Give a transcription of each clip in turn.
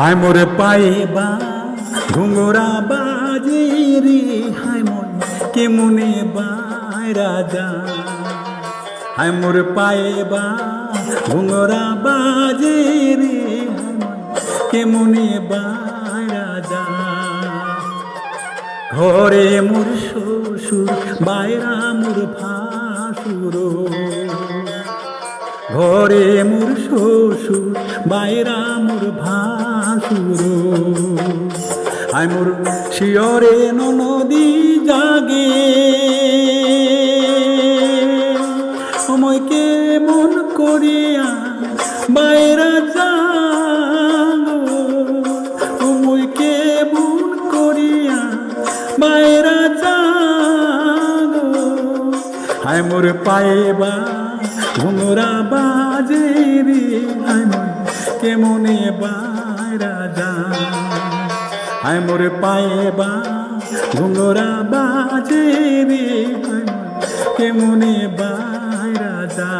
হায় মোরে পায়ে বা, ঘুঙরা বাজে রে, হায় মোর কেমনে বাইরা যা হায় মোর পায়ে বা, ঘুঙরা বাজে রে মোর কেমনে বাইরা যা ঘরে মোর শ্বশুর, বাইরা মোর ভাসুর। ঘরে মোর শ্বশুর বাইরা মোর ভাসুর। আই মোর শিয়রে নদী জাগে। সময়কে মন করিয়া বাইরা যাগো সময়কে মন করিয়া বাইরা যাগো হায় মোর পায়ে বা ঘুমরা বাজে রে কেমনে বাইরা যা হাই মোরে পায়ে বা ঘুমরা বাজে রে কেমনে বাইরা যা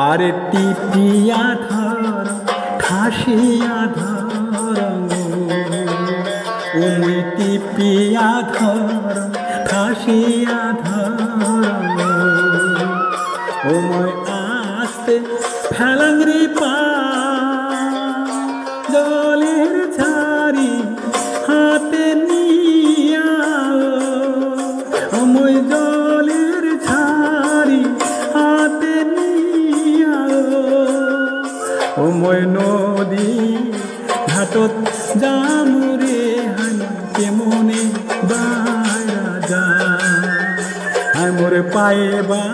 আর টিপিয়া ধর ঠাসিয়া ধর উমি টিপিয়া ধর ঠাসিয়া ধর ওময় আসতে ফেলাঙ্গি পা ওময় নদী ঘাটত জামুরে হান, কেমনে বাইরা যা হায় মোর পায়ে বা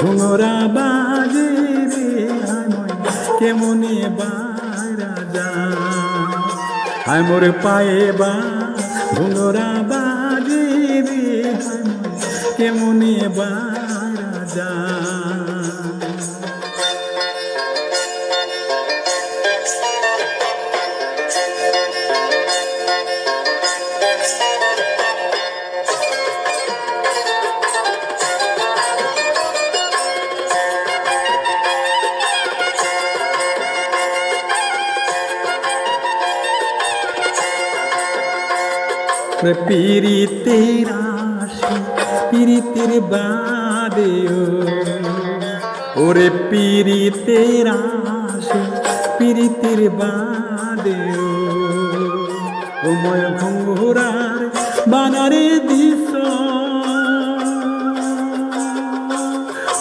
ঘুঙরা বাজে রে মোর কেমনে বাইরা যা হায় মোর পায়ে বা ঘুঙরা বাজে রে মোর কেমনে বাইরা যা পীড়িতের আসে পীড়িতের বাদে ওরে পীড়িতের আসে পীড়িতের বাদে ও। ময় ঘুরার বানারে দিস।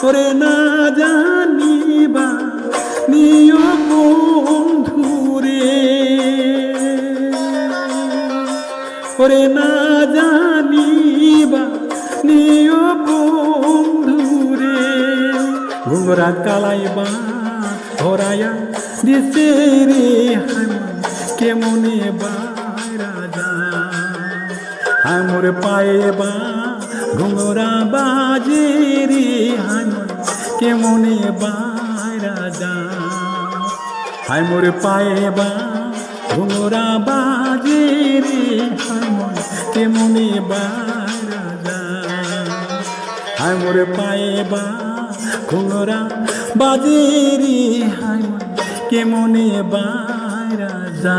ওরে না জানিবা ওরে না জানিবা নিয় বন্ধুরে। ঘুমরা কালাইবা ধরায়া দিছে রে হামা, কেমনে বাইরা যা হামর পায়ে বা ঘুমরা বাজে রে হামর কেমনে বাইরা যা হায় মোর পায়ে বা ঘুমরা বাজে রে হামর মোর কেমনে বাইরা যা হায় মোর পায়ে বা ঘোরা বাজে রে হায় কেমনে বাইরা যা